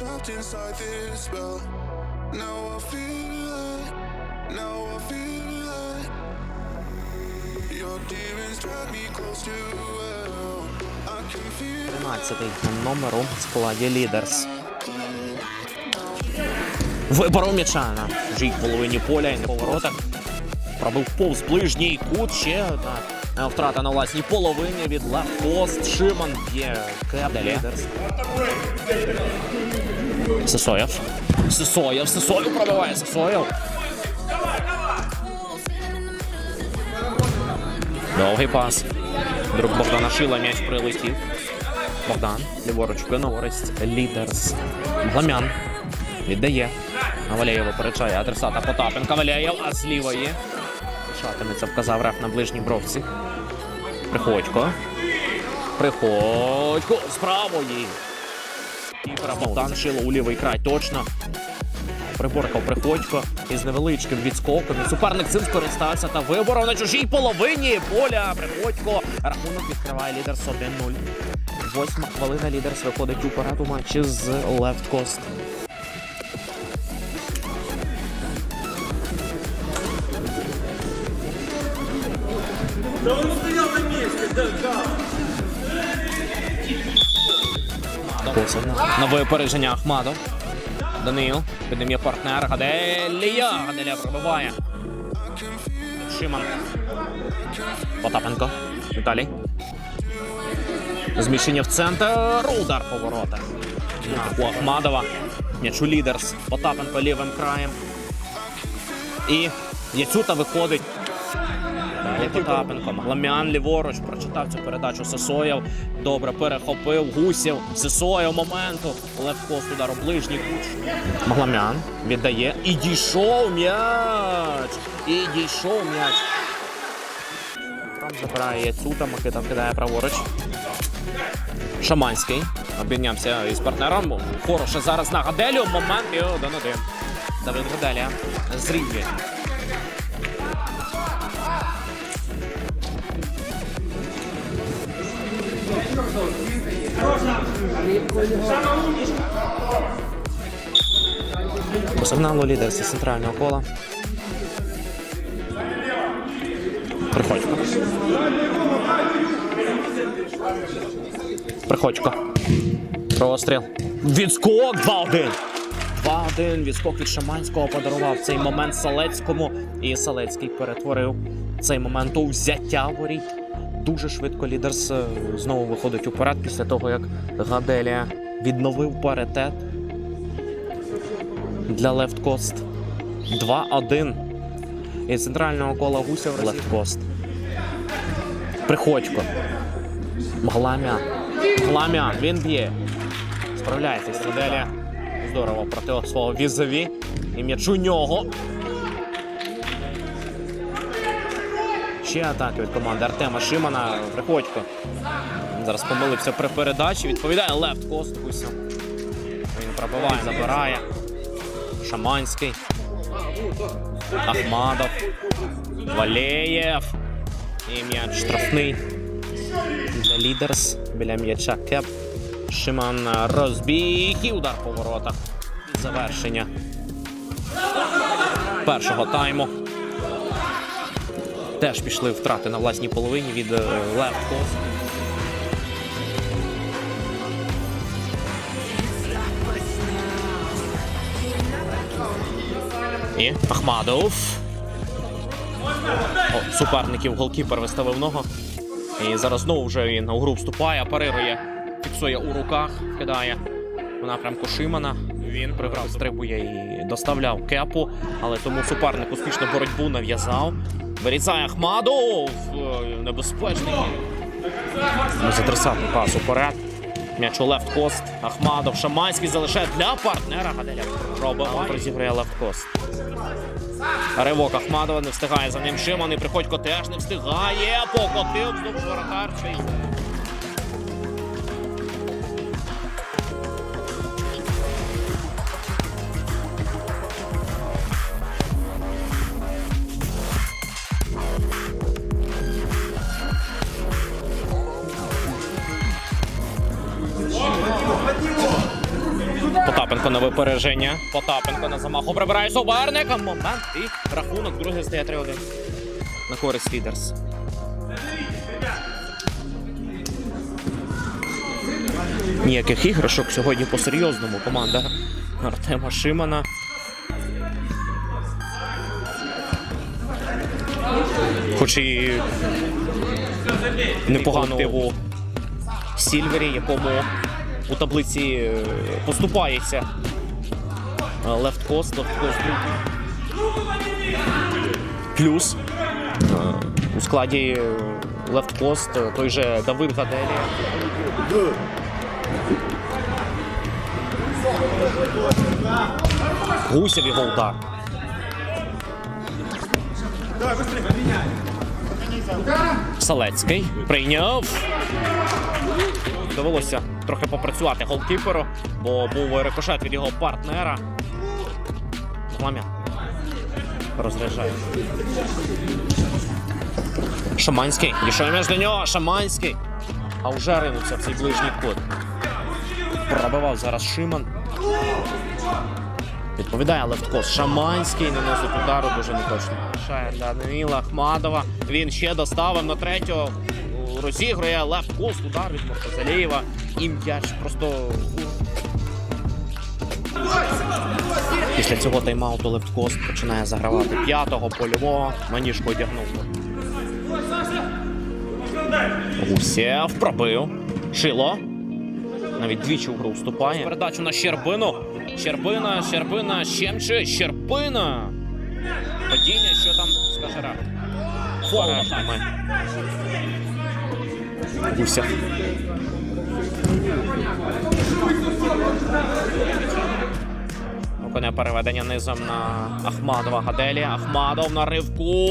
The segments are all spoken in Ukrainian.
trapped inside this spell. Now I feel like, now I feel like your demons drag me close to hell. I can feel 13 номером в складі Лідерс. Виборов м'яча на чужій половині поля і на поворотах. Пробив повз ближній кут. Ще одна втрата на власній половині від левпост. Шиман б'є кеп Лідерс. Сисоєв. Сисоєв, Сисоєв пробиває Сисоєв. Довгий пас. Друг Богдана Шила м'яч прилетів. Богдан, ліворуч користь лідерс. Гламян віддає. Валєєв опереджає адресата Потапенка. Валєєв, а з лівої. Лишатиметься, вказав реф на ближній бровці. Приходько. Приходько з правої. Кіпера Богдан Шило у лівий край точно. Приборкав Приходько із невеличким відскоком. І суперник цим скористався та виборов на чужій половині поля. Приходько. Рахунок відкриває лідерс 1-0. Восьма хвилина лідерс виходить уперед у матчі з Лефт Кост. Посад на випередження Ахмадов. Данил піднімє партнер. Гаделія. Гаделія пробиває. Шиман. Потапенко. Віталій. Зміщення в центр. Удар по воротах. У Ахмадова. М'яч лідерс. Потапенко лівим краєм. І Яцюта виходить. Далі Потапенко. Гламян ліворуч прочитав цю передачу Сосоєв. Добре перехопив. Гусів. Сосоєв моменту. Левко з удару ближній куч. Магламян віддає. І дійшов м'яч. І дійшов м'яч. Там забирає Яцюта. Микита вкидає праворуч. Шаманський. Обмінявся із партнером. Хороше зараз на Гаделю. Момент і 1-1. Давид Гаделя зрівнює. По сигналу лідер зі центрального кола. Приходько. Приходько. Простріл. Відскок 2-1. 2-1. Відскок від Шаманського подарував цей момент Салецькому. І Салецький перетворив цей момент у взяття воріт. Дуже швидко лідерс знову виходить уперед після того, як Гаделія відновив паритет для Лефткост. 2-1. І центрального кола Гусєв Лефткост. Приходько. Гламя. Гламя. Він б'є. Справляється Страделя. Здорово проти свого візові. І м'яч у нього. Ще атаки від команди Артема Шимана. Приходько. Зараз помилився при передачі. Відповідає Лефт Кост Гусєв. Він пробиває, забирає. Шаманський. Ахмадов. Валеєв. І м'яч штрафний. Для лідерс. Біля м'яча Кеп. Шиман розбіг і удар по воротах. Завершення першого тайму. Теж пішли втрати на власній половині від е, Лев І Ахмадов. О, суперників голкіпер виставив ногу. І зараз знову вже він у гру вступає, парирує, фіксує у руках, кидає в напрямку Шимана. Він прибрав, стрибує і доставляв кепу, але тому суперник успішно боротьбу нав'язав. Вирізає Ахмадов. Е, Небезпечний. Затрясати пас уперед. М'яч у лефт-кост. Ахмадов. Шамайський залишає для партнера. Гаделя пробиває. Розіграє лефт-кост. Ривок Ахмадова не встигає за ним Шиман і Приходько теж не встигає. Покотив вздовж воротарчий. Потапенко на випередження. Потапенко на замаху прибирає суперника. Момент і рахунок другий стає 3-1. На користь лідерс. Ніяких іграшок сьогодні по-серйозному. Команда Артема Шимана. Хоч і непогану активу Сільвері, якому у таблиці е, поступається лефт кост, лефт кост Плюс е, у складі лефт кост той же Давид Гаделія. Гусєв його. Салецький прийняв. Довелося трохи попрацювати голкіперу, бо був рикошет від його партнера. Глам'я. Розряджає. Шаманський. Дійшов між до нього. Шаманський. А вже ринувся в цей ближній кут. Пробивав зараз Шиман. Відповідає лефткос. Шаманський наносить удару дуже неточно. Шає Данила Ахмадова. Він ще доставив на третього. Розігрує лефткос. Удар від Мортазалієва. І м'яч просто. Після цього тайм-ауту лефткост починає загравати п'ятого польового. Маніжко одягнув. Гусєв пробив. Шило. Навіть двічі в гру вступає. Передачу на Щербину. Щербина, Щербина, Щемче, Щербина. Падіння, що там скаже. Фол над Гусєв. Виконує переведення низом на Ахмадова Гаделі. Ахмадов на ривку.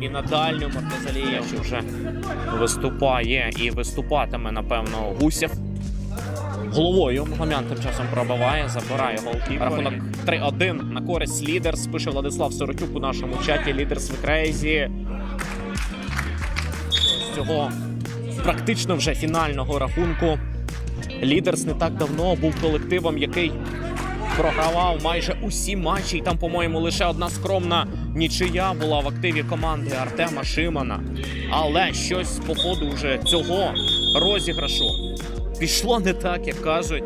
І на дальню Мартезалієв вже виступає і виступатиме, напевно, Гусєв. Головою Магомян тим часом пробиває, забирає голкіпер. Рахунок 3-1 на користь лідерс. Пише Владислав Соротюк у нашому чаті. Лідерс в крейзі. З цього практично вже фінального рахунку. Лідерс не так давно був колективом, який програвав майже усі матчі. І там, по-моєму, лише одна скромна нічия була в активі команди Артема Шимана. Але щось походу, вже цього розіграшу пішло не так, як кажуть.